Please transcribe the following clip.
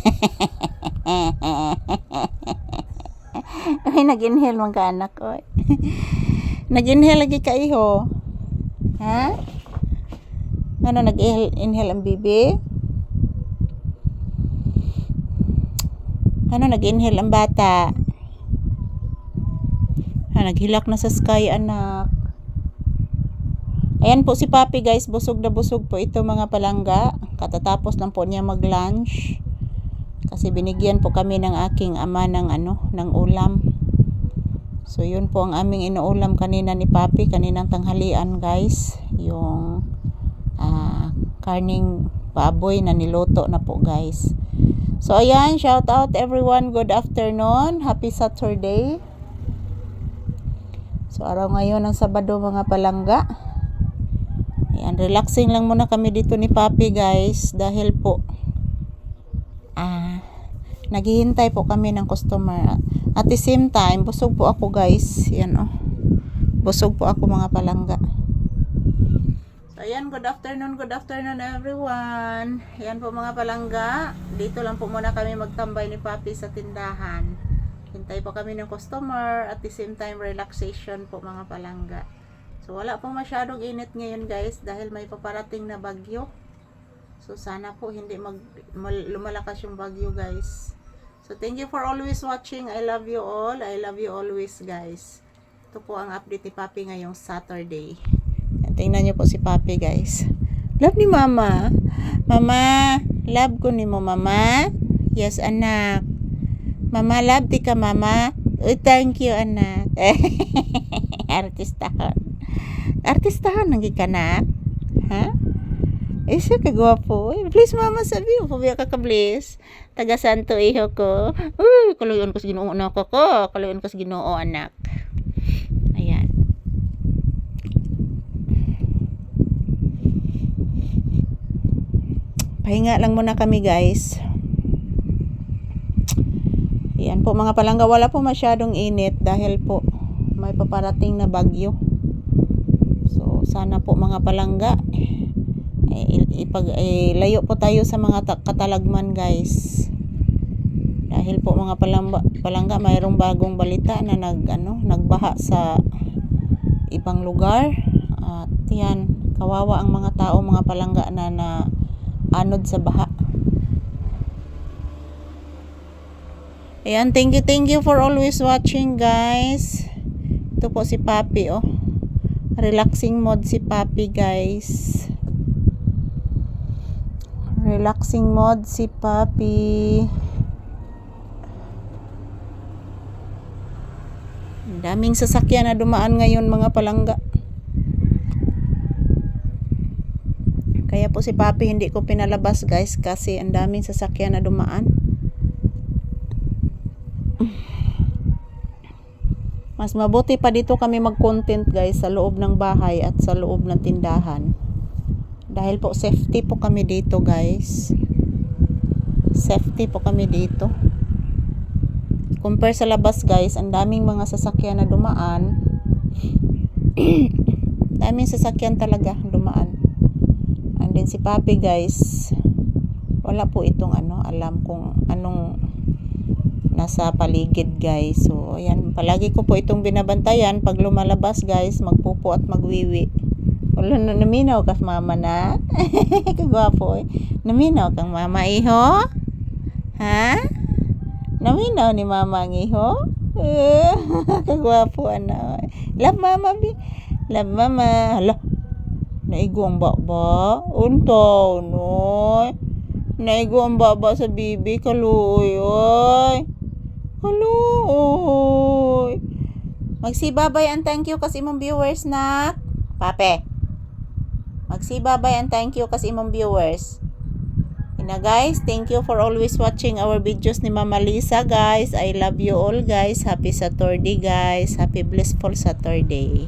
Ay, nag-inhale man ka anak ko. nag-inhale lagi ka iho. Ha? Ano, nag-inhale ang bibi? Ano, nag-inhale ang bata? Ah, naghilak na sa sky, anak. Ayan po si Papi guys, busog na busog po ito mga palangga. Katatapos lang po niya mag-lunch. Kasi binigyan po kami ng aking ama ng ano, ng ulam. So yun po ang aming inuulam kanina ni Papi, kaninang tanghalian guys. Yung ah, karning baboy na niluto na po guys. So ayan, shout out everyone, good afternoon, happy Saturday. So araw ngayon ng Sabado mga palangga. Ayan, relaxing lang muna kami dito ni Papi guys dahil po ah naghihintay po kami ng customer. At the same time, busog po ako guys. Yan oh. Busog po ako mga palangga. So ayan, good afternoon, good afternoon everyone. Ayan po mga palangga. Dito lang po muna kami magtambay ni Papi sa tindahan. Hintay po kami ng customer at the same time relaxation po mga palangga. So wala pong masyadong init ngayon guys dahil may paparating na bagyo. So sana po hindi mag mal- lumalakas yung bagyo guys. So thank you for always watching. I love you all. I love you always guys. Ito po ang update ni Papi ngayong Saturday. Yan, tingnan niyo po si Papi guys. Love ni Mama. Mama, love ko ni mo Mama. Yes anak. Mama, love di ka mama. Uy, thank you anak. Artistahan. Artistahan nang gikanak. Ha? Eh, siya kagwapo. Eh, please, mama, sabi mo. Pabiya ka ka-please. Taga Santo Iho ko. Uy, kaluyon ko sa ginoo na ako ko. Kaluyon ko sa ginoo, anak. Ayan. Pahinga lang muna kami, guys. Ayan po, mga palangga. Wala po masyadong init dahil po may paparating na bagyo. So, sana po mga palangga eh, ipag eh, layo po tayo sa mga ta- katalagman guys dahil po mga palangga, palangga mayroong bagong balita na nag ano nagbaha sa ibang lugar at yan kawawa ang mga tao mga palangga na na anod sa baha Ayan, thank you, thank you for always watching, guys. Ito po si Papi, oh. Relaxing mode si Papi, guys. Relaxing mode si Papi. Daming sasakyan na dumaan ngayon mga palangga. Kaya po si Papi hindi ko pinalabas guys kasi ang daming sasakyan na dumaan. Mas mabuti pa dito kami mag-content guys sa loob ng bahay at sa loob ng tindahan. Dahil po safety po kami dito guys. Safety po kami dito. Compare sa labas guys, ang daming mga sasakyan na dumaan. daming sasakyan talaga dumaan. And then si Papi guys, wala po itong ano, alam kung anong nasa paligid guys. So, ayan, palagi ko po itong binabantayan pag lumalabas guys, magpupo at magwiwi. Wala na naminaw ka mama na. Kagwapo eh. Naminaw kang mama iho? Ha? Naminaw ni mama ang iho? Eh, Kagwapo ano. Love mama bi. Love mama. Hala. Naigo ang baba. Untaw no. Naigo ang baba sa bibi kaluoy. Oy. Kaluoy. Magsibabay and thank you kasi imong viewers na. Pape. Magsibabay and thank you kasi imong viewers. Ina guys, thank you for always watching our videos ni Mama Lisa guys. I love you all guys. Happy Saturday guys. Happy blissful Saturday.